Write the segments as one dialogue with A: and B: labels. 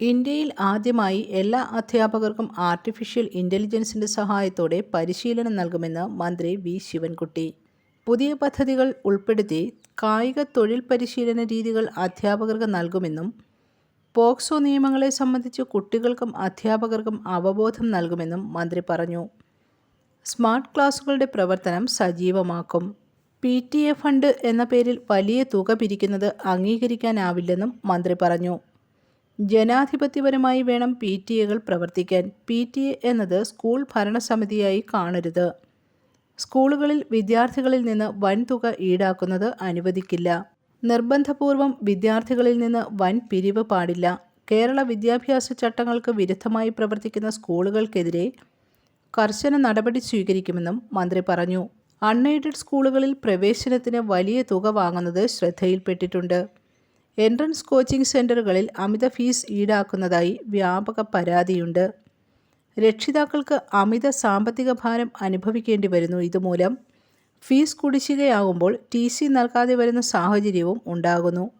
A: ഇന്ത്യയിൽ ആദ്യമായി എല്ലാ അധ്യാപകർക്കും ആർട്ടിഫിഷ്യൽ ഇന്റലിജൻസിന്റെ സഹായത്തോടെ പരിശീലനം നൽകുമെന്ന് മന്ത്രി വി ശിവൻകുട്ടി. പുതിയ പദ്ധതികൾ ഉൾപ്പെടുത്തി കായിക തൊഴിൽ പരിശീലന രീതികൾ അധ്യാപകർക്ക് നൽകുമെന്നും പോക്സോ നിയമങ്ങളെ സംബന്ധിച്ച് കുട്ടികൾക്കും അധ്യാപകർക്കും അവബോധം നൽകുമെന്നും മന്ത്രി പറഞ്ഞു. സ്മാർട്ട് ക്ലാസുകളുടെ പ്രവർത്തനം സജീവമാക്കും. പി ടി എ ഫണ്ട് എന്ന പേരിൽ വലിയ തുക പിരിക്കുന്നത് അംഗീകരിക്കാനാവില്ലെന്നും മന്ത്രി പറഞ്ഞു. ജനാധിപത്യപരമായി വേണം പി ടി എകൾ പ്രവർത്തിക്കാൻ. പി ടി എ എന്നത് സ്കൂൾ ഭരണസമിതിയായി കാണരുത്. സ്കൂളുകളിൽ വിദ്യാർത്ഥികളിൽ നിന്ന് വൻതുക ഈടാക്കുന്നത് അനുവദിക്കില്ല. നിർബന്ധപൂർവം വിദ്യാർത്ഥികളിൽ നിന്ന് വൻ പിരിവ് പാടില്ല. കേരള വിദ്യാഭ്യാസ ചട്ടങ്ങൾക്ക് വിരുദ്ധമായി പ്രവർത്തിക്കുന്ന സ്കൂളുകൾക്കെതിരെ കർശന നടപടി സ്വീകരിക്കുമെന്നും മന്ത്രി പറഞ്ഞു. അൺഎയ്ഡഡ് സ്കൂളുകളിൽ പ്രവേശനത്തിന് വലിയ തുക വാങ്ങുന്നത് ശ്രദ്ധയിൽപ്പെട്ടിട്ടുണ്ട്. എൻട്രൻസ് കോച്ചിംഗ് സെന്ററുകളിൽ അമിത ഫീസ് ഈടാക്കുന്നതായി വ്യാപക പരാതിയുണ്ട്. രക്ഷിതാക്കൾക്ക് അമിത സാമ്പത്തിക ഭാരം അനുഭവിക്കേണ്ടി വരുന്നു. ഇതുമൂലം ഫീസ് കുടിശ്ശികയാകുമ്പോൾ ടി സി നൽകാതെ വരുന്ന സാഹചര്യവും ഉണ്ടാകുന്നു.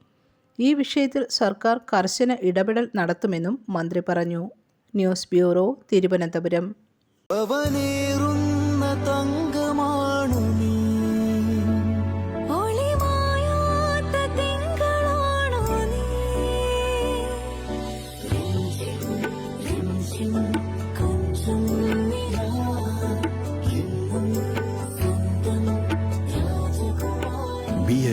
A: ഈ വിഷയത്തിൽ സർക്കാർ കർശന ഇടപെടൽ നടത്തുമെന്നും മന്ത്രി പറഞ്ഞു. News bureau Thiruvananthapuram.